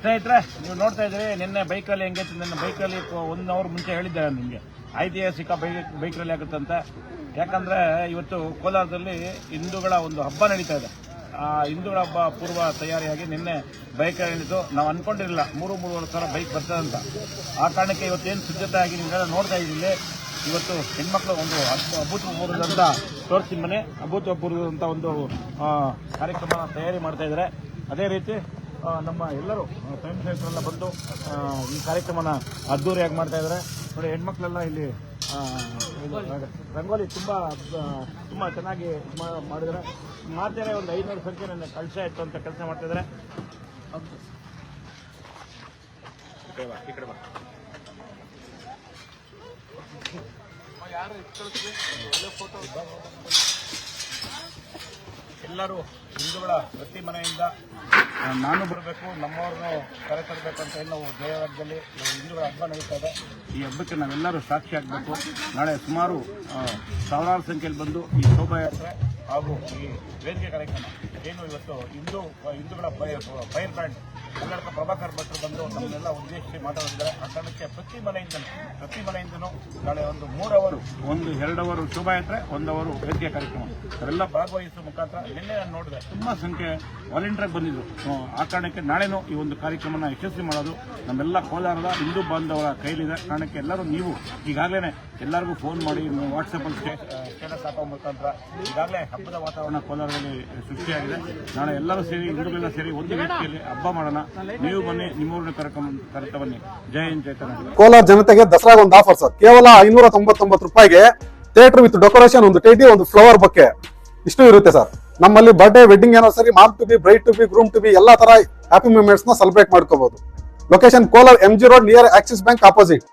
ಸ್ನೇಹಿತರೆ, ನೀವು ನೋಡ್ತಾ ಇದ್ರಿ ನಿನ್ನೆ ಬೈಕಲ್ಲಿ ಹೆಂಗೆ ನಿನ್ನೆ ಬೈಕಲ್ಲಿ ಒನ್ ಅವರ್ ಮುಂಚೆ ಹೇಳಿದ್ದೆ ನಾನು ನಿಮಗೆ. ಐತಿಹಾಸಿಕ ಬೈಕ್ ಬೈಕಲ್ಲಿ ಆಗುತ್ತೆ ಅಂತ. ಯಾಕಂದ್ರೆ ಇವತ್ತು ಕೋಲಾರದಲ್ಲಿ ಹಿಂದೂಗಳ ಒಂದು ಹಬ್ಬ ನಡೀತಾ ಇದೆ. ಆ ಹಿಂದೂಗಳ ಹಬ್ಬ ಪೂರ್ವ ತಯಾರಿಯಾಗಿ ನಿನ್ನೆ ಬೈಕಲ್ಲಿ ಹೇಳಿದ್ದು ನಾವು ಅನ್ಕೊಂಡಿರಲಿಲ್ಲ, ಮೂರು, ಮೂರುವರೆ ಸಾವಿರ ಬೈಕ್ ಬರ್ತದೆ ಅಂತ. ಆ ಕಾರಣಕ್ಕೆ ಇವತ್ತು ಏನು ಸಿದ್ಧತೆ ಆಗಿ ನೀವೆಲ್ಲ ನೋಡ್ತಾ ಇದ್ದೀವಿ ಇವತ್ತು ಹೆಣ್ಮಕ್ಳು ಒಂದು ಅಭೂತಪೂರ್ವದಂತ ತೋರಿಸ್ತೀನಿ ಮನೆ ಅಭೂತಪೂರ್ವದಂತ ಒಂದು ಕಾರ್ಯಕ್ರಮ ತಯಾರಿ ಮಾಡ್ತಾ ಇದ್ದಾರೆ. ಅದೇ ರೀತಿ ನಮ್ಮ ಎಲ್ಲರೂ ಫ್ರೆಂಡ್ಸ್ ಸ್ವಯಂ ಸೇವಕರೆಲ್ಲ ಬಂದು ಈ ಕಾರ್ಯಕ್ರಮನ ಅದ್ದೂರಿಯಾಗಿ ಮಾಡ್ತಾ ಇದ್ದಾರೆ. ನೋಡಿ ಹೆಣ್ಮಕ್ಳೆಲ್ಲ ಇಲ್ಲಿ ರಂಗೋಲಿ ತುಂಬ ತುಂಬ ಚೆನ್ನಾಗಿ ಮಾಡಿದ್ದಾರೆ. ಮಾಡ್ತಾರೆ ಒಂದು ಐನೂರು ಸಂಖ್ಯೆ ನನ್ನ ಕಳಿಸ ಇತ್ತು ಅಂತ ಕೆಲಸ ಮಾಡ್ತಾ ಇದ್ದಾರೆ. ಈ ಕಡೆ ಬಾ, ಈ ಕಡೆ ಬಾ. ಎಲ್ಲರೂ ಹಿಂದೂಗಳ ಪ್ರತಿ ಮನೆಯಿಂದ ನಾನು ಬರಬೇಕು, ನಮ್ಮವ್ರನ್ನು ಕರೆ ತರಬೇಕು ಅಂತ ಹೇಳಿ ನಾವು ದೇವರಾಜ್ಯದಲ್ಲಿ ಹಿಂದೂಗಳ ಹಬ್ಬ ನಡೀತಾ ಇದೆ. ಈ ಹಬ್ಬಕ್ಕೆ ನಾವೆಲ್ಲರೂ ಸಾಕ್ಷಿ ಆಗಬೇಕು. ನಾಳೆ ಸುಮಾರು ಸಾವಿರಾರು ಸಂಖ್ಯೆಯಲ್ಲಿ ಬಂದು ಈ ಶೋಭಾಯಾತ್ರೆ ಹಾಗೂ ಈ ವೇದಿಕೆ ಕಾರ್ಯಕ್ರಮ. ಏನು ಇವತ್ತು ಹಿಂದೂ ಹಿಂದೂಗಳ ಫೈರ್ ಫೈರ್ ಬ್ಯಾಂಡ್. ಕನ್ನಡಕ ಪ್ರಭಾಕರ್ ಭಟ್ರು ಬಂದು ನಮ್ಮನ್ನೆಲ್ಲ ಉದ್ದೇಶಿಸಿ ಮಾತಾಡಿದ್ದಾರೆ. ಆ ಕಾರಣಕ್ಕೆ ಪ್ರತಿ ಮನೆಯಿಂದನೂ ಪ್ರತಿ ಮನೆಯಿಂದನೂ ನಾಳೆ ಒಂದು ಮೂರು ಅವರು ಒಂದು ಎರಡು ಅವರು ಶೋಭಾಯಾತ್ರೆ ಒಂದು ಅವರು ವೇದಿಕೆ ಕಾರ್ಯಕ್ರಮ. ಅವರೆಲ್ಲ ಭಾಗವಹಿಸುವ ಮುಖಾಂತರ ನಿನ್ನೆ ನಾನು ನೋಡಿದೆ. ತುಂಬಾ ಸಂಖ್ಯೆ ವಾಲಂಟಿಯರ್ ಬಂದಿದ್ರು. ಆ ಕಾರಣಕ್ಕೆ ನಾಳೆನೂ ಈ ಒಂದು ಕಾರ್ಯಕ್ರಮನ ಯಶಸ್ವಿ ಮಾಡೋದು ನಮ್ಮೆಲ್ಲ ಕೋಲಾರದ ಹಿಂದೂ ಬಾಂಧವರ ಕೈಲಿದೆ. ಕಾರಣಕ್ಕೆ ಎಲ್ಲರೂ ನೀವು ಈಗಾಗಲೇ ಎಲ್ಲರಿಗೂ ಫೋನ್ ಮಾಡಿ ವಾಟ್ಸಪ್ಪಲ್ಲಿ ಸ್ಟೇಟಸ್ ಹಾಕೋ ಮುಖಾಂತರ ಈಗಾಗಲೇ ಹಬ್ಬದ ವಾತಾವರಣ ಕೋಲಾರದಲ್ಲಿ ಸೃಷ್ಟಿಯಾಗಿದೆ. ನಾಳೆ ಎಲ್ಲರೂ ಸೇರಿ ಹಿಂದೂಗಳೆಲ್ಲ ಸೇರಿ ಒಂದು ವ್ಯಕ್ತಿಯಲ್ಲಿ ಹಬ್ಬ ಮಾಡೋಣ. ನೀವು ಬನ್ನಿ ನಿಮ್ಮೂರಿನ ಕರ್ಕೊಂಡ್ ಬನ್ನಿ. ಜೈ ಹಿಂದ್ ಕೋಲಾರ ಜನತೆಗೆ ದಸರಾ ಒಂದು ಆಫರ್ ಸರ್. ಕೇವಲ ಐನೂರ ತೊಂಬತ್ತೊಂಬತ್ತು ರೂಪಾಯಿಗೆ ಥಿಯೇಟರ್ ವಿತ್ ಡೆಕೋರೇಷನ್ ಒಂದು ಟೇಟಿ ಒಂದು ಫ್ಲವರ್ ಬಕ್ಕೆ ಇಷ್ಟು ಇರುತ್ತೆ ಸರ್. ನಮ್ಮಲ್ಲಿ ಬರ್ಡೇ ವೆಡ್ಡಿಂಗ್ ಸರಿ mom to be bride to be groom to be ಎಲ್ಲಾ ತರ ಹ್ಯಾಪಿ ಮೂಮೆಂಟ್ಸ್ನ ಸೆಲೆಬ್ರೇಟ್ ಮಾಡ್ಕೋಬಹುದು location Kolar M G road near Axis bank opposite